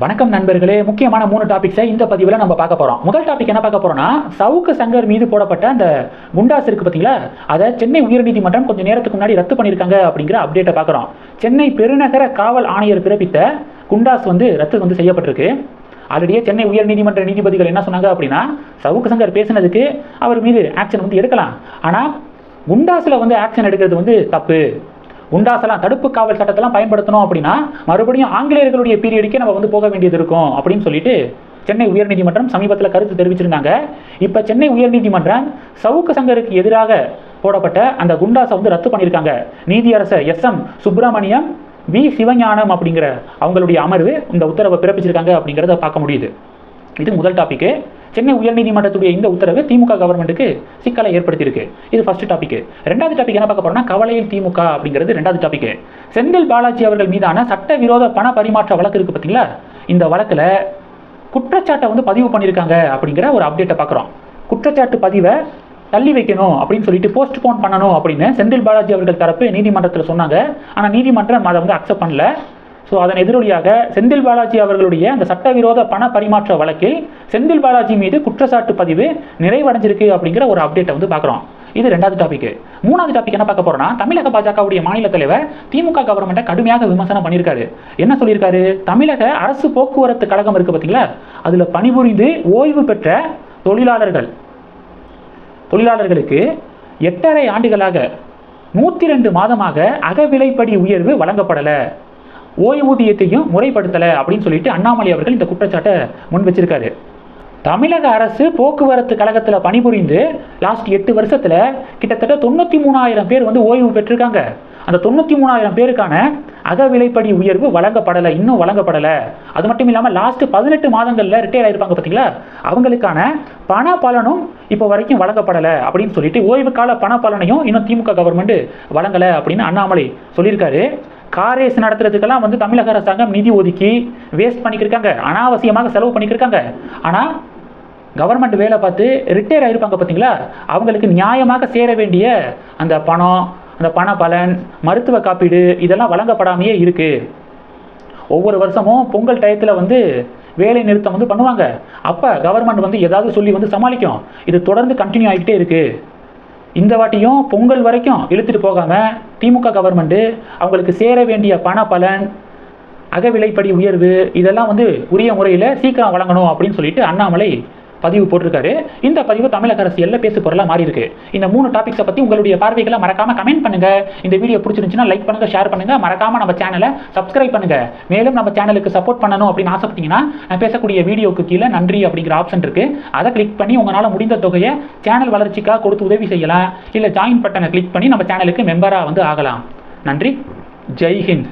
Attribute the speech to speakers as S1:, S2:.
S1: வணக்கம் நண்பர்களே. முக்கியமான மூணு டாபிக்ஸை இந்த பதிவில் நம்ம பார்க்க போகிறோம் முதல் டாபிக் என்ன பார்க்க போகிறோம்னா சவுக்கு சங்கர் மீது போடப்பட்ட அந்த குண்டாஸ் இருக்கு பார்த்தீங்களா அதை சென்னை உயர்நீதிமன்றம் கொஞ்சம் நேரத்துக்கு முன்னாடி ரத்து பண்ணியிருக்காங்க அப்படிங்கிற அப்டேட்டை பார்க்குறோம். சென்னை பெருநகர காவல் ஆணையர் பிறப்பித்த குண்டாஸ் வந்து ரத்து வந்து செய்யப்பட்டிருக்கு. ஆல்ரெடியே சென்னை உயர்நீதிமன்ற நீதிபதிகள் என்ன சொன்னாங்க அப்படின்னா சவுக்கு சங்கர் பேசினதுக்கு அவர் மீது ஆக்ஷன் வந்து எடுக்கலாம். ஆனால் குண்டாஸில் வந்து ஆக்ஷன் எடுக்கிறது வந்து தப்பு. குண்டாசெல்லாம் தடுப்பு காவல் சட்டத்தெல்லாம் பயன்படுத்தணும் அப்படின்னா மறுபடியும் ஆங்கிலேயர்களுடைய பீரியடுக்கே நம்ம வந்து போக வேண்டியது இருக்கும் அப்படின்னு சொல்லிட்டு சென்னை உயர்நீதிமன்றம் சமீபத்தில் கருத்து தெரிவிச்சிருந்தாங்க. இப்போ சென்னை உயர்நீதிமன்றம் சவுக்கு சங்கருக்கு எதிராக போடப்பட்ட அந்த குண்டாஸை வந்து ரத்து பண்ணியிருக்காங்க. நீதியரசர் S M Subramaniam V Sivagnanam அப்படிங்கிற அவங்களுடைய அமர்வு இந்த உத்தரவை பிறப்பிச்சிருக்காங்க அப்படிங்கிறத பார்க்க முடியுது. இது முதல் டாபிக்கு சென்னை உயர்நீதிமன்றத்துடைய இந்த உத்தரவு திமுக கவர்மெண்ட்டுக்கு சிக்கலை ஏற்படுத்தியிருக்கு. இது ஃபர்ஸ்ட் டாபிக் ரெண்டாவது டாபிக் என்ன பார்க்க போறோம்னா கவலையில் திமுக அப்படிங்கிறது ரெண்டாவது டாபிக் செந்தில் பாலாஜி அவர்கள் மீதான சட்டவிரோத பண பரிமாற்ற வழக்கு இருக்கு பார்த்தீங்களா? இந்த வழக்கில் குற்றச்சாட்டை வந்து பதிவு பண்ணியிருக்காங்க அப்படிங்கிற ஒரு அப்டேட்டை பார்க்குறோம். குற்றச்சாட்டு பதிவை தள்ளி வைக்கணும் அப்படின்னு சொல்லிட்டு போஸ்ட்போன் பண்ணணும் அப்படின்னு செந்தில் பாலாஜி அவர்கள் தரப்பு நீதிமன்றத்தில் சொன்னாங்க. ஆனால் நீதிமன்றம் அதை வந்து அக்செப்ட் பண்ணல. ஸோ அதன் எதிரொலியாக செந்தில் பாலாஜி அவர்களுடைய அந்த சட்டவிரோத பண பரிமாற்ற வழக்கில் செந்தில் பாலாஜி மீது குற்றச்சாட்டு பதிவு நிறைவடைஞ்சிருக்கு அப்படிங்கிற ஒரு அப்டேட்டை வந்து பார்க்குறோம். இது ரெண்டாவது டாபிக் மூணாவது டாபிக் என்ன பார்க்க போறோம்னா தமிழக பாஜகவுடைய மாநில தலைவர் திமுக கவர்மெண்ட்டை கடுமையாக விமர்சனம் பண்ணியிருக்காரு. என்ன சொல்லியிருக்காரு? தமிழக அரசு போக்குவரத்து கழகம் இருக்கு பார்த்தீங்களா அதில் பணிபுரிந்து ஓய்வு பெற்ற தொழிலாளர்கள் தொழிலாளர்களுக்கு எட்டரை ஆண்டுகளாக நூற்றி ரெண்டு மாதமாக அகவிலைப்படி உயர்வு வழங்கப்படலை. ஓய்வூதியத்தையும் முறைப்படுத்தலை அப்படின்னு சொல்லிட்டு அண்ணாமலை அவர்கள் இந்த குற்றச்சாட்டை முன் வச்சிருக்காரு. தமிழக அரசு போக்குவரத்து கழகத்தில் பணிபுரிந்து லாஸ்ட் எட்டு வருஷத்தில் கிட்டத்தட்ட தொண்ணூற்றி மூணாயிரம் பேர் வந்து ஓய்வு பெற்றிருக்காங்க. அந்த தொண்ணூற்றி மூணாயிரம் பேருக்கான அகவிலைப்படி உயர்வு வழங்கப்படலை இன்னும் வழங்கப்படலை. அது மட்டும் இல்லாமல் லாஸ்ட் பதினெட்டு மாதங்களில் ரிட்டையர் ஆகிருப்பாங்க பார்த்தீங்களா அவங்களுக்கான பண பலனும் இப்போ வரைக்கும் வழங்கப்படலை அப்படின்னு சொல்லிட்டு ஓய்வு கால பண பலனையும் இன்னும் திமுக கவர்மெண்ட் வழங்கலை அப்படின்னு அண்ணாமலை சொல்லியிருக்காரு. கார் ரேஸ் நடத்துறதுக்கெல்லாம் வந்து தமிழக அரசாங்கம் நிதி ஒதுக்கி வேஸ்ட் பண்ணிக்கிருக்காங்க. அனாவசியமாக செலவு பண்ணிக்கிருக்காங்க. ஆனால் கவர்மெண்ட் வேலை பார்த்து ரிட்டையர் ஆகிருப்பாங்க பார்த்தீங்களா? அவங்களுக்கு நியாயமாக சேர வேண்டிய அந்த பணம் அந்த பண பலன் மருத்துவ காப்பீடு இதெல்லாம் வழங்கப்படாமையே இருக்குது ஒவ்வொரு வருஷமும் பொங்கல் டயத்தில் வந்து வேலை நிறுத்தம் வந்து பண்ணுவாங்க. அப்போ கவர்மெண்ட் வந்து ஏதாவது சொல்லி வந்து சமாளிக்கும். இது தொடர்ந்து கண்டினியூ ஆகிக்கிட்டே இருக்குது இந்த வாட்டியும் பொங்கல் வரைக்கும் இழுத்துட்டு போகாமல் திமுக கவர்மெண்ட்டு அவங்களுக்கு சேர வேண்டிய பண பலன் அகவிலைப்படி உயர்வு இதெல்லாம் வந்து உரிய முறையில் சீக்கிரம் வழங்கணும் அப்படின்னு சொல்லிட்டு அண்ணாமலை பதிவு போட்டிருக்காரு. இந்த பதிவு தமிழக அரசியலில் பேசு பொருளாக மாறி இருக்கு. இந்த மூணு டாபிக்ஸை பற்றி உங்களுடைய பார்வைகளை மறக்காம கமெண்ட் பண்ணுங்க. இந்த வீடியோ பிடிச்சிருந்துச்சுன்னா லைக் பண்ணுங்க ஷேர் பண்ணுங்க. மறக்காம நம்ம சேனலை சப்ஸ்கிரைப் பண்ணுங்க. மேலும் நம்ம சேனலுக்கு சப்போர்ட் பண்ணணும் அப்படின்னு ஆசைப்பட்டீங்கன்னா நான் பேசக்கூடிய வீடியோக்கு கீழே நன்றி அப்படிங்கிற ஆப்ஷன் இருக்கு. அதை கிளிக் பண்ணி உங்களால் முடிந்த தொகையை சேனல் வளர்ச்சிக்காக கொடுத்து உதவி செய்யலாம். இல்லை ஜாயின் பட்டனை கிளிக் பண்ணி நம்ம சேனலுக்கு மெம்பராக வந்து ஆகலாம். நன்றி. ஜெய்ஹிந்த்